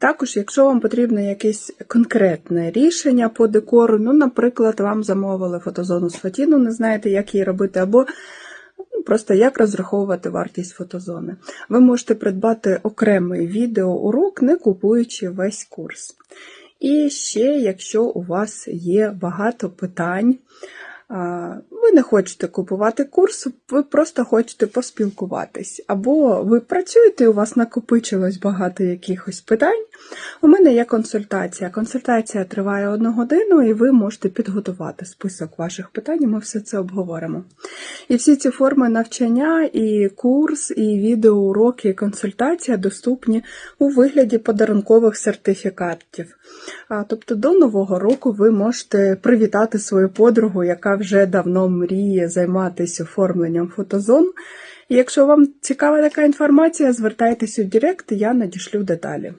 Також, якщо вам потрібно якесь конкретне рішення по декору, ну, наприклад, вам замовили фотозону з фатіну, не знаєте, як її робити, або ну, просто як розраховувати вартість фотозони. Ви можете придбати окремий відеоурок, не купуючи весь курс. І ще, якщо у вас є багато питань, не хочете купувати курс, ви просто хочете поспілкуватись. Або ви працюєте, і у вас накопичилось багато якихось питань. У мене є консультація. Консультація триває одну годину, і ви можете підготувати список ваших питань, і ми все це обговоримо. І всі ці форми навчання, і курс, і відеоуроки, і консультація доступні у вигляді подарункових сертифікатів. Тобто до нового року ви можете привітати свою подругу, яка вже давно мріє займатися оформленням фотозон. І якщо вам цікава така інформація, звертайтеся у Директ, я надішлю деталі.